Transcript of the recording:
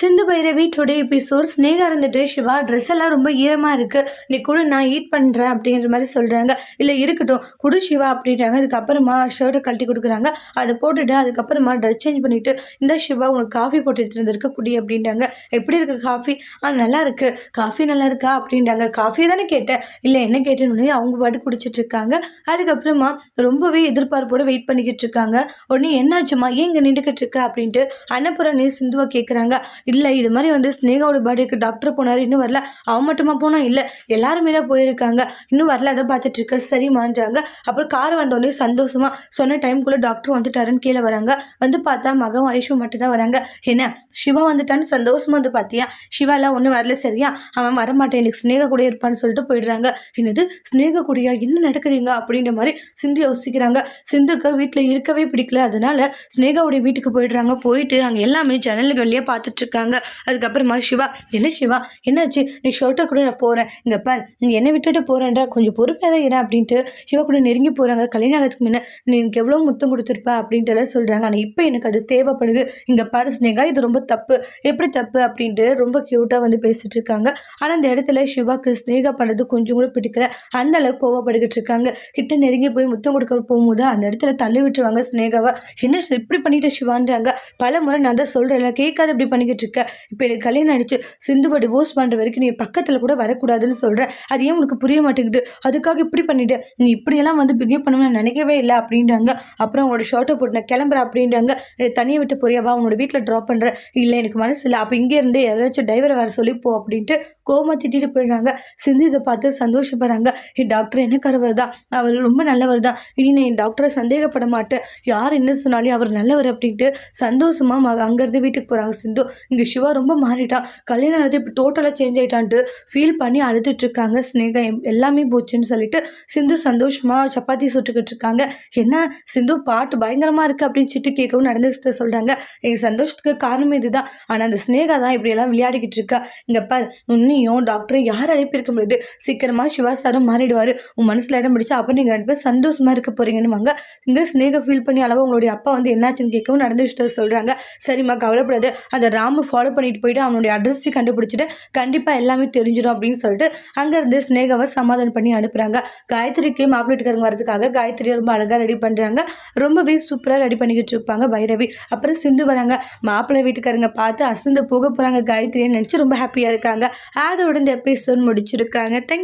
சிந்து Bhairavi today episode Sneha இருந்துட்டு Siva dress எல்லாம் ரொம்ப ஈரமாக இருக்குது நீ கூட நான் ஈட் பண்ணுறேன் அப்படின்ற மாதிரி சொல்கிறாங்க இல்லை இருக்கட்டும். குடு சிவா அப்படின்றாங்க. அதுக்கப்புறமா ஷர்ட்டை கழட்டி கொடுக்குறாங்க. அதை போட்டுட்டு அதுக்கப்புறமா ட்ரெஸ் சேஞ்ச் பண்ணிவிட்டு இந்த சிவா உனக்கு காஃபி போட்டு எடுத்துருந்துருக்க குடி அப்படின்றாங்க. எப்படி இருக்கு காஃபி ஆ நல்லா இருக்குது காஃபி நல்லா இருக்கா அப்படின்றாங்க. காஃபி தானே கேட்டேன். இல்லை என்ன கேட்டேன்னு அவங்க பாட்டு குடிச்சிட்டு இருக்காங்க. அதுக்கப்புறமா ரொம்பவே எதிர்பார்ப்போடு வெயிட் பண்ணிக்கிட்டு இருக்காங்க. உடனே என்னாச்சுமா ஏன் இங்கே நின்றுக்கிட்டு இருக்கா? அப்படின்ட்டு அன்னபுரணி சிந்துவை கேட்குறாங்க இல்லை இது மாதிரி வந்து ஸ்னேகாவோட பர்த்டேக்கு டாக்டர் போனார் இன்னும் வரல. அவன் மட்டுமா போனால் இல்லை. எல்லாருமே தான் போயிருக்காங்க. இன்னும் வரல அதை பார்த்துட்டு இருக்க. சரிமான்றாங்க அப்புறம் கார் வந்தோடனே சந்தோஷமா சொன்ன டைம்குள்ளே டாக்டர் வந்துட்டாருன்னு கீழே வராங்க. வந்து பார்த்தா மகன் ஐஷு மட்டும்தான் வராங்க. என்ன? சிவா வந்துட்டான்னு சந்தோஷமா வந்து பார்த்தியா? சிவாலாம் ஒன்றும் வரல சரியா? அவன் வரமாட்டேன். எனக்கு ஸ்னேகா கூட இருப்பான்னு சொல்லிட்டு போயிடுறாங்க. என்னது? ஸ்னேகா கூடயா? என்ன நடக்குதுங்க? அப்படின்ற மாதிரி சிந்து யோசிக்கிறாங்க. சிந்துக்கு வீட்டில் இருக்கவே பிடிக்கல. அதனால ஸ்னேகாவுடைய வீட்டுக்கு போயிடுறாங்க. போயிட்டு அங்கே எல்லாமே ஜன்னலுக்கு வெளியே பார்த்துட்டு இருக்காங்க அதுக்கப்புறமா சிவா என்ன சிவா? என்னாச்சு? நீ ஷர்ட்டை கூட நான் போகிறேன் இங்கே பார் நீ என்னை விட்டுட்டு போகிறேன்றா கொஞ்சம் பொறுமையாக தான் இரு அப்படின்ட்டு சிவா கூட நெருங்கி போகிறாங்க கல்யாணத்துக்கு முன்னே நீ எனக்கு எவ்வளோ முத்தம் கொடுத்துருப்ப? அப்படின்ட்டு எல்லாம் சொல்கிறாங்க ஆனால் இப்போ எனக்கு அது தேவைப்படுது. இங்கே பாரு ஸ்னேகா இது ரொம்ப தப்பு. எப்படி தப்பு? அப்படின்ட்டு ரொம்ப க்யூட்டாக வந்து பேசிகிட்டு இருக்காங்க. ஆனால் அந்த இடத்துல சிவாக்கு ஸ்னேகா பண்ணுறது கொஞ்சம் கூட பிடிக்கல. அந்த அளவுக்கு கோவப்பட்டுக்கிட்டு இருக்காங்க. கிட்ட நெருங்கி போய் முத்தம் கொடுக்க போகும்போது அந்த இடத்துல தள்ளி விட்டுருவாங்க ஸ்னேகாவை என்ன இப்படி பண்ணிட்டு சிவான்றாங்க? பல முறை நான் தான் சொல்கிறேன் கேட்காது இப்படி பண்ணிக்கிட்டு இருக்க இப்போ எனக்கு கல்யாணம் அடிச்சு சிந்துவை டிவோர்ஸ் பண்ணுற வரைக்கும் நீ பக்கத்தில் கூட வரக்கூடாதுன்னு சொல்கிறேன் அது ஏன் உனக்கு புரிய மாட்டேங்குது? அதுக்காக இப்படி பண்ணிட்டு. நீ இப்படியெல்லாம் வந்து பிஹேவ் பண்ணணும்னு நினைக்கவே இல்லை அப்படின்றாங்க. அப்புறம் உங்களோட ஷர்ட்டை போட்டு நான் கிளம்புறேன் அப்படின்றாங்க. தனியாக விட்டு போறியாவா உன்னோட வீட்டில் ட்ராப் பண்ணுறேன் இல்லை எனக்கு மனசு இல்லை. அப்போ இங்கேருந்து யாராச்சும் டிரைவரை வர சொல்லி போ அப்படின்ட்டு கோமா திட்டிட்டு போயிடுறாங்க. சிந்து இதை பார்த்து சந்தோஷப்படுறாங்க. என் டாக்டர் என்ன கருவர் தான். அவர் ரொம்ப நல்லவர் தான். இனி நான் என் டாக்டரை சந்தேகப்பட மாட்டேன். யார் என்ன சொன்னாலும் அவர் நல்லவர் அப்படின்ட்டு சந்தோஷமாக அங்கேருந்து வீட்டுக்கு போகிறாங்க சிந்து. இங்கே சிவா ரொம்ப மாறிட்டான் கல்யாணம் ஆனது இப்போ டோட்டலாக சேஞ்ச் ஆகிட்டான்ட்டு ஃபீல் பண்ணி அழுதுட்டு இருக்காங்க. ஸ்னேகா எல்லாமே போச்சுன்னு சொல்லிட்டு சிந்து சந்தோஷமாக சப்பாத்தி சுட்டுக்கிட்டு இருக்காங்க. என்ன சிந்து பாட்டு பயங்கரமாக இருக்குது அப்படின்னு சிட்டு கேட்கவும் நடந்து சொல்கிறாங்க எங்கள் சந்தோஷத்துக்கு காரணமே இதுதான். ஆனால் அந்த ஸ்னேகா தான் இப்படியெல்லாம் விளையாடிக்கிட்டு இருக்கா. இங்கே பார் உன்னையும் டாக்டரும் யார் அழைப்பிருக்க முடியுது. சீக்கிரமாக சிவா சாரும் மாறிடுவார். உன் மனசில் இடம் பிடிச்சா அப்போ நீங்கள் ரெண்டு பேர் சந்தோஷமாக இருக்க போகிறீங்கன்னு வாங்க இங்கே ஸ்னேகா ஃபீல் பண்ணி அளவு உங்களுடைய அப்பா வந்து என்னாச்சுன்னு கேட்கவும் நடந்து சொல்கிறாங்க சரிம்மா கவலைப்படாது. அந்த ராம ஃபாலோ பண்ணிட்டு போயிட்டு அவனுடைய அட்ரஸையும் கண்டுபிடிச்சிட்டு கண்டிப்பாக எல்லாமே தெரிஞ்சிடும் அப்படின்னு சொல்லிட்டு அங்கேருந்து ஸ்னேகாவை சமாதானம் பண்ணி அனுப்புகிறாங்க காயத்ரிக்கு மாப்பிள்ளை வரதுக்காக காயத்ரியை ரொம்ப அழகாக ரெடி பண்ணுறாங்க ரொம்பவே சூப்பராக ரெடி பண்ணிக்கிட்டு இருப்பாங்க பைரவி. அப்புறம் சிந்து வராங்க. மாப்பிள்ளை வீட்டுக்காரங்க பார்த்து அசந்து போக போகிறாங்க காயத்ரியை நினச்சி ரொம்ப ஹாப்பியாக இருக்காங்க. அதோட இந்த எபிசோட் முடிச்சிருக்காங்க. தேங்க்